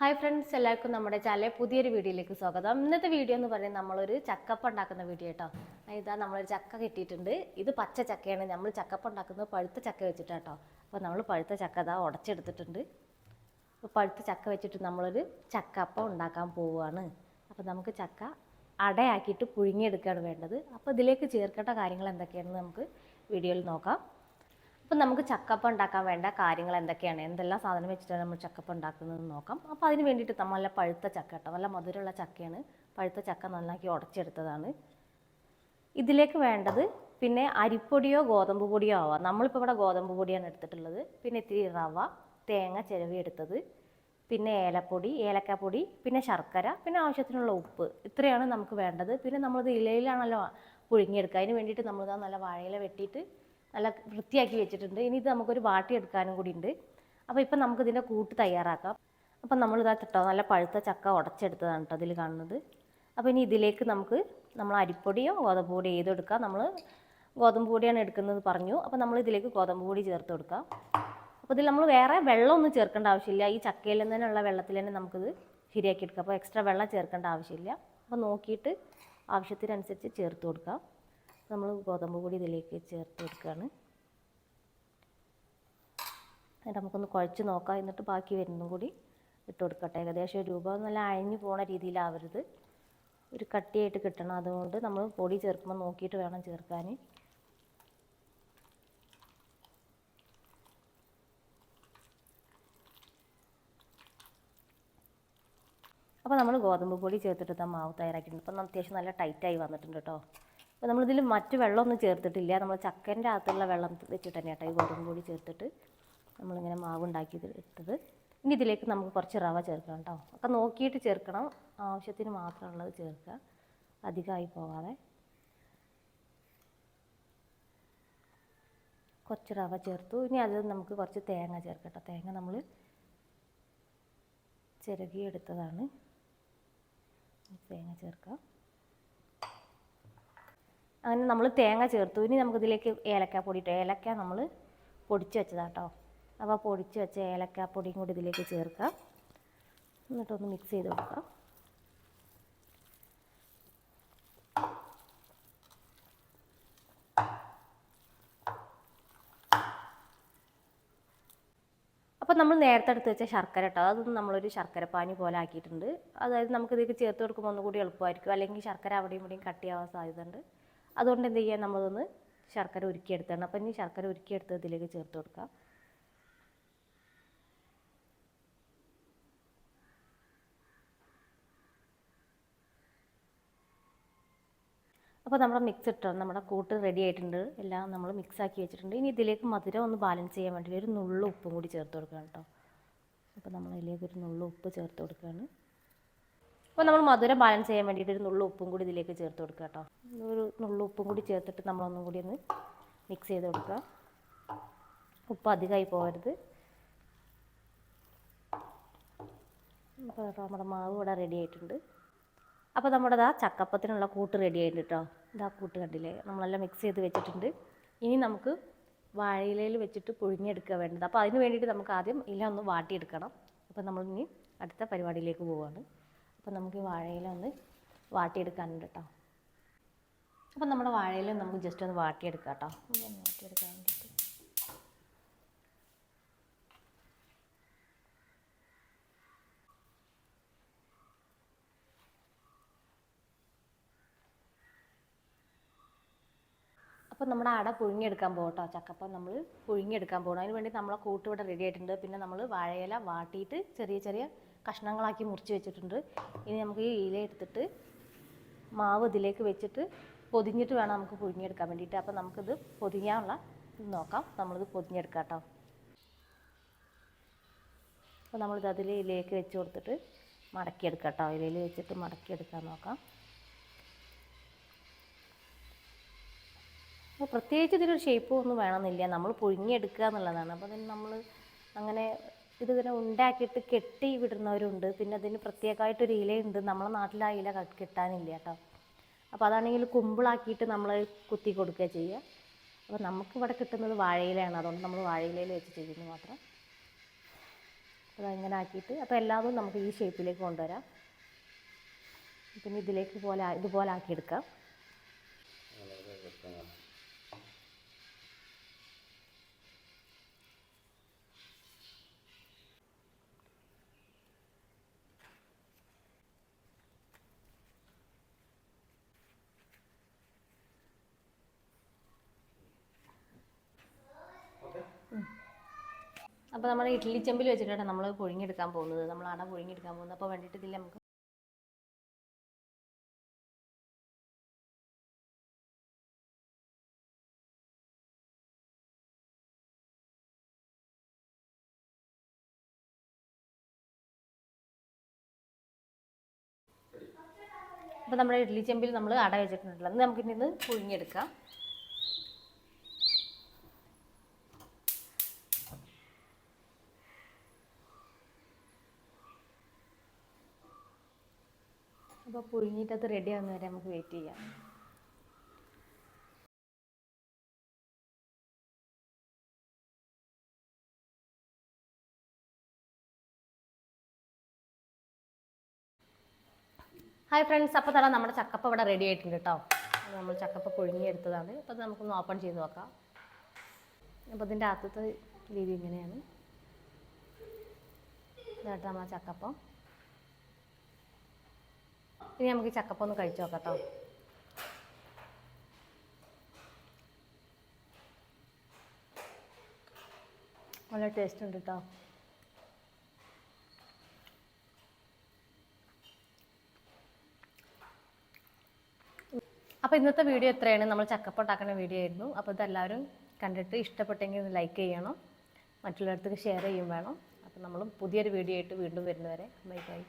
Hi friends എല്ലാവർക്കും നമ്മുടെ ചാനലിലെ പുതിയൊരു വീഡിയോയിലേക്ക് സ്വാഗതം. ഇന്നത്തെ വീഡിയോ എന്ന് പറയുന്നത് നമ്മളൊരു ചക്കപ്പ ഉണ്ടാക്കുന്ന വീഡിയോ കേട്ടോ. ഇതാ നമ്മളൊരു ചക്ക കിട്ടിയിട്ടുണ്ട്. ഇത് പച്ച ചക്കയാണ്. നമ്മൾ ചക്കപ്പ ഉണ്ടാക്കുന്നത് പഴുത്ത ചക്ക വെച്ചിട്ടാട്ടോ അപ്പോൾ നമ്മൾ പഴുത്ത ചക്ക ഇതാ ഉടച്ചെടുത്തിട്ടുണ്ട്. അപ്പോൾ പഴുത്ത ചക്ക വെച്ചിട്ട് നമ്മളൊരു ചക്കപ്പ ഉണ്ടാക്കാൻ പോവുകയാണ്. അപ്പോൾ നമുക്ക് ചക്ക അടയാക്കിയിട്ട് പുഴുങ്ങിയെടുക്കുകയാണ് വേണ്ടത്. അപ്പോൾ ഇതിലേക്ക് ചേർക്കേണ്ട കാര്യങ്ങൾ എന്തൊക്കെയാണെന്ന് നമുക്ക് വീഡിയോയിൽ നോക്കാം. അപ്പം നമുക്ക് ചക്കപ്പം ഉണ്ടാക്കാൻ വേണ്ട കാര്യങ്ങൾ എന്തൊക്കെയാണ്? എന്തെല്ലാം സാധനം വെച്ചിട്ടാണ് നമ്മൾ ചക്കപ്പം ഉണ്ടാക്കുന്നത് നോക്കാം. അപ്പോൾ അതിന് വേണ്ടിയിട്ട് നമ്മൾ നല്ല പഴുത്ത ചക്ക കേട്ടോ നല്ല മധുരമുള്ള ചക്കയാണ്. പഴുത്ത ചക്ക നന്നാക്കി ഉടച്ചെടുത്തതാണ്. ഇതിലേക്ക് വേണ്ടത് പിന്നെ അരിപ്പൊടിയോ ഗോതമ്പ് പൊടിയോ ആവാം. നമ്മളിപ്പോൾ ഇവിടെ ഗോതമ്പ് പൊടിയാണ് എടുത്തിട്ടുള്ളത്. പിന്നെ ഇത്തിരി റവ തേങ്ങ ചിരവി എടുത്തത്. പിന്നെ ഏലപ്പൊടി ഏലക്കാപ്പൊടി പിന്നെ ശർക്കര പിന്നെ ആവശ്യത്തിനുള്ള ഉപ്പ്. ഇത്രയാണ് നമുക്ക് വേണ്ടത്. പിന്നെ നമ്മളിത് ഇലയിലാണല്ലോ പുഴുങ്ങിയെടുക്കുക. അതിന് വേണ്ടിയിട്ട് നമ്മളിതാ നല്ല വാഴയില വെട്ടിയിട്ട് നല്ല വൃത്തിയാക്കി വെച്ചിട്ടുണ്ട്. ഇനി ഇത് നമുക്കൊരു വാട്ടിയെടുക്കാനും കൂടി ഉണ്ട് അപ്പോൾ ഇപ്പം നമുക്കിതിന്റെ കൂട്ട് തയ്യാറാക്കാം. അപ്പം ഇതാ കേട്ടോ നല്ല പഴുത്ത ചക്ക ഉടച്ചെടുത്തതാണ് കേട്ടോ അതിൽ കാണുന്നത്. അപ്പോൾ ഇനി ഇതിലേക്ക് നമുക്ക് നമ്മൾ അരിപ്പൊടിയോ ഗോതമ്പ് പൊടിയോ ഏതെടുക്കാം. നമ്മൾ ഗോതമ്പ് പൊടിയാണ് എടുക്കുന്നത് പറഞ്ഞു. അപ്പോൾ നമ്മൾ ഇതിലേക്ക് ഗോതമ്പ് പൊടി ചേർത്ത് കൊടുക്കാം. അപ്പോൾ ഇതിൽ നമ്മൾ വേറെ വെള്ളമൊന്നും ചേർക്കേണ്ട ആവശ്യമില്ല. ഈ ചക്കയിൽ നിന്നുള്ള വെള്ളത്തിൽ തന്നെ നമുക്കിത് ശരിയാക്കി എടുക്കാം. അപ്പോൾ എക്സ്ട്രാ വെള്ളം ചേർക്കേണ്ട ആവശ്യമില്ല. അപ്പോൾ നോക്കിയിട്ട് ആവശ്യത്തിനനുസരിച്ച് ചേർത്ത് കൊടുക്കാം. നമ്മൾ ഗോതമ്പ് പൊടി ഇതിലേക്ക് ചേർത്ത് കൊടുക്കുകയാണ് എന്നിട്ട് നമുക്കൊന്ന് കുഴച്ച് നോക്കാം. എന്നിട്ട് ബാക്കി വരുന്നതും കൂടി ഇട്ട് കൊടുക്കട്ടെ. ഏകദേശം രൂപ നല്ല അഴിഞ്ഞു പോണ രീതിയിലാവരുത്. ഒരു കട്ടിയായിട്ട് കിട്ടണം. അതുകൊണ്ട് നമ്മൾ പൊടി ചേർക്കുമ്പോൾ നോക്കിയിട്ട് വേണം ചേർക്കാൻ അപ്പോൾ നമ്മൾ ഗോതമ്പ് പൊടി ചേർത്തിട്ട് മാവ് തയ്യാറാക്കിയിട്ടുണ്ട്. അപ്പം അത്യാവശ്യം നല്ല ടൈറ്റായി വന്നിട്ടുണ്ട് കേട്ടോ അപ്പോൾ നമ്മളിതിൽ മറ്റ് വെള്ളമൊന്നും ചേർത്തിട്ടില്ല. നമ്മൾ ചക്കന്റെ അകത്തുള്ള വെള്ളം വെച്ചിട്ട് തന്നെ കേട്ടോ ഈ ഗോതമ്പ് കൂടി ചേർത്തിട്ട് നമ്മളിങ്ങനെ മാവ് ഉണ്ടാക്കി ഇട്ടത്. ഇനി ഇതിലേക്ക് നമുക്ക് കുറച്ച് റവ ചേർക്കണം കേട്ടോ. ഒക്കെ നോക്കിയിട്ട് ചേർക്കണം. ആവശ്യത്തിന് മാത്രമുള്ളത് ചേർക്കുക. അധികമായി പോകാതെ കുറച്ച് റവ ചേർത്തു. ഇനി അതിൽ നമുക്ക് കുറച്ച് തേങ്ങ ചേർക്കട്ടെ തേങ്ങ നമ്മൾ ചിരകിയെടുത്തതാണ്. തേങ്ങ ചേർക്കാം. അങ്ങനെ നമ്മൾ തേങ്ങ ചേർത്തു. ഇനി നമുക്കിതിലേക്ക് ഏലക്ക പൊടിയിട്ട് ഏലക്ക നമ്മൾ പൊടിച്ച് വെച്ചതാട്ടോ അപ്പോൾ പൊടിച്ച് വെച്ച ഏലക്ക പൊടിയും കൂടി ഇതിലേക്ക് ചേർക്കാം എന്നിട്ടൊന്ന് മിക്സ് ചെയ്ത് കൊടുക്കാം അപ്പോൾ നമ്മൾ നേരത്തെ എടുത്ത് വെച്ച ശർക്കര കേട്ടോ അതൊന്നും നമ്മളൊരു ശർക്കര പാനി പോലെ ആക്കിയിട്ടുണ്ട്. അതായത് നമുക്ക് ഇതിലേക്ക് ചേർത്ത് കൊടുക്കുമ്പോൾ ഒന്നുകൂടി എളുപ്പമായിരിക്കും. അല്ലെങ്കിൽ ശർക്കര അവിടെയും ഇവിടെയും കട്ടിയാവാൻ സാധ്യതയുണ്ട്. അതുകൊണ്ട് എന്ത് ചെയ്യുക നമ്മളൊന്ന് ശർക്കര ഉരുക്കിയെടുത്താണ്. അപ്പം ഇനി ശർക്കര ഉരുക്കിയെടുത്ത് ഇതിലേക്ക് ചേർത്ത് കൊടുക്കുക അപ്പോൾ നമ്മുടെ മിക്സ് ഇട്ടോ? നമ്മുടെ കൂട്ട് റെഡി ആയിട്ടുണ്ട്. എല്ലാം നമ്മൾ മിക്സ് ആക്കി വെച്ചിട്ടുണ്ട്. ഇനി ഇതിലേക്ക് മധുരം ഒന്ന് ബാലൻസ് ചെയ്യാൻ വേണ്ടി ഒരു നുള്ളു ഉപ്പും കൂടി ചേർത്ത് കൊടുക്കണം കേട്ടോ. അപ്പോൾ നമ്മൾ ഇതിലേക്ക് ഒരു നുള്ളു ഉപ്പ് ചേർത്ത് കൊടുക്കുകയാണ്. അപ്പോൾ നമ്മൾ മധുരം ബാലൻസ് ചെയ്യാൻ വേണ്ടിയിട്ട് ഒരു നുള്ളു ഉപ്പും കൂടി ഇതിലേക്ക് ചേർത്ത് കൊടുക്കുക കേട്ടോ. ഒരു നുള്ളു ഉപ്പും കൂടി ചേർത്തിട്ട് നമ്മളൊന്നും കൂടി ഒന്ന് മിക്സ് ചെയ്ത് കൊടുക്കുക. ഉപ്പ് അധികമായി പോകരുത്. അപ്പോൾ നമ്മുടെ മാവ് ഇവിടെ റെഡി ആയിട്ടുണ്ട്. അപ്പോൾ നമ്മുടെ ഇതാ ചക്കപ്പത്തിനുള്ള കൂട്ട് റെഡി ആയിട്ടുണ്ട് കേട്ടോ. ഇതാ കൂട്ട് കണ്ടില്ലേ? നമ്മളെല്ലാം മിക്സ് ചെയ്ത് വെച്ചിട്ടുണ്ട്. ഇനി നമുക്ക് വാഴയിലയിൽ വെച്ചിട്ട് പുഴുങ്ങിയെടുക്കുക വേണ്ടത്. അപ്പോൾ അതിന് വേണ്ടിയിട്ട് നമുക്ക് ആദ്യം ഇല ഒന്ന് വാട്ടിയെടുക്കണം. അപ്പോൾ നമ്മൾ ഇനി അടുത്ത പരിപാടിയിലേക്ക് പോവുകയാണ് അപ്പോൾ നമുക്ക് ഈ വാഴയില ഒന്ന് വാട്ടിയെടുക്കാനുണ്ട് കേട്ടോ അപ്പോൾ നമ്മുടെ വാഴയില നമുക്ക് ജസ്റ്റ് ഒന്ന് വാട്ടിയെടുക്കാം കേട്ടോ വാട്ടിയെടുക്കാൻ വേണ്ടിയിട്ട് അപ്പോൾ നമ്മുടെ അട പുഴുങ്ങിയെടുക്കാൻ പോകട്ടോ കേട്ടോ ചക്കപ്പം നമ്മൾ പുഴുങ്ങിയെടുക്കാൻ പോകണം അതിന് വേണ്ടി നമ്മളെ കൂട്ട് ഇവിടെ റെഡി ആയിട്ടുണ്ട്. പിന്നെ നമ്മൾ വാഴയില വാട്ടിയിട്ട് ചെറിയ ചെറിയ കഷ്ണങ്ങളാക്കി മുറിച്ച് വെച്ചിട്ടുണ്ട്. ഇനി നമുക്ക് ഈ ഇല എടുത്തിട്ട് മാവ് ഇതിലേക്ക് വെച്ചിട്ട് പൊതിഞ്ഞിട്ട് വേണം നമുക്ക് പുഴുങ്ങിയെടുക്കാൻ വേണ്ടിയിട്ട്. അപ്പോൾ നമുക്കിത് പൊതിഞ്ഞാനുള്ള നോക്കാം. നമ്മളിത് പൊതിഞ്ഞെടുക്കാം കേട്ടോ. അപ്പോൾ നമ്മളിത് അതിൽ ഇലയിലേക്ക് വെച്ച് കൊടുത്തിട്ട് മടക്കിയെടുക്കാം കേട്ടോ. ഇലയിൽ വെച്ചിട്ട് മടക്കിയെടുക്കാൻ നോക്കാം. അപ്പോൾ പ്രത്യേകിച്ച് ഇതിനൊരു ഷേപ്പ് ഒന്നും വേണമെന്നില്ല. നമ്മൾ പുഴുങ്ങിയെടുക്കുക എന്നുള്ളതാണ്. അപ്പോൾ അതിന് നമ്മൾ അങ്ങനെ ഇതിങ്ങനെ ഉണ്ടാക്കിയിട്ട് കെട്ടി വിടുന്നവരുണ്ട്. പിന്നെ അതിന് പ്രത്യേകമായിട്ടൊരു ഇലയുണ്ട്. നമ്മളെ നാട്ടിൽ ആ ഇല കിട്ടാനില്ല കേട്ടോ. അപ്പോൾ അതാണെങ്കിൽ കുമ്പിളാക്കിയിട്ട് നമ്മൾ കുത്തി കൊടുക്കുക ചെയ്യുക. അപ്പോൾ നമുക്ക് ഇവിടെ കിട്ടുന്നത് വാഴയിലയാണ്. അതുകൊണ്ട് നമ്മൾ വാഴയിലയിൽ വെച്ച് ചെയ്യുന്നു മാത്രം. അത് ഇങ്ങനെ ആക്കിയിട്ട് അപ്പോൾ എല്ലാതും നമുക്ക് ഈ ഷേപ്പിലേക്ക് കൊണ്ടുവരാം. പിന്നെ ഇതിലേക്ക് പോലെ ഇതുപോലെ ഇതുപോലെ ആക്കിയെടുക്കാം. അപ്പോൾ നമ്മൾ ഇഡ്ഡലി ചെമ്പിൽ വെച്ചിട്ടാണ് നമ്മൾ പുഴുങ്ങിയെടുക്കാൻ പോകുന്നത്. നമ്മൾ അട പുഴുങ്ങിയെടുക്കാൻ പോകുന്നത്. അപ്പോൾ വേണ്ടിയിട്ട് നമുക്ക് അപ്പോൾ നമ്മുടെ ഇഡ്ഡലി ചെമ്പിൽ നമ്മൾ അട വെച്ചിട്ടുണ്ടല്ലോ. നമുക്ക് ഇനി ഇത് പുഴുങ്ങിയെടുക്കാം. അപ്പോൾ പുഴുങ്ങിയിട്ട് അത് റെഡി ആകുന്ന വരെ നമുക്ക് വെയിറ്റ് ചെയ്യാം. ഹായ് ഫ്രണ്ട്സ് അപ്പോൾ തന്നെ നമ്മുടെ ചക്കപ്പ ഇവിടെ റെഡി ആയിട്ടുണ്ട് കേട്ടോ നമ്മൾ ചക്കപ്പ പുഴുങ്ങിയെടുത്തതാണ്. അപ്പോൾ അത് നമുക്കൊന്ന് ഓപ്പൺ ചെയ്ത് നോക്കാം. അപ്പോൾ ഇതിന്റെ അകത്തത്തെ രീതി ഇങ്ങനെയാണ്. ഇതായിട്ട് നമ്മളെ ചക്കപ്പം. ഇനി നമുക്ക് ചക്കപ്പം ഒന്ന് കഴിച്ചു നോക്കാം കേട്ടോ നല്ല ടേസ്റ്റ് ഉണ്ട് കേട്ടോ അപ്പോൾ ഇന്നത്തെ വീഡിയോ എത്രയാണ് നമ്മൾ ചക്കപ്പം ഉണ്ടാക്കുന്ന വീഡിയോ ആയിരുന്നു. അപ്പോൾ ഇതെല്ലാവരും കണ്ടിട്ട് ഇഷ്ടപ്പെട്ടെങ്കിൽ ഒന്ന് ലൈക്ക് ചെയ്യണം. മറ്റുള്ളവർക്ക് ഷെയർ ചെയ്യും വേണം. അപ്പോൾ നമ്മൾ പുതിയൊരു വീഡിയോ ആയിട്ട് വീണ്ടും വരുന്നവരെ. Bye bye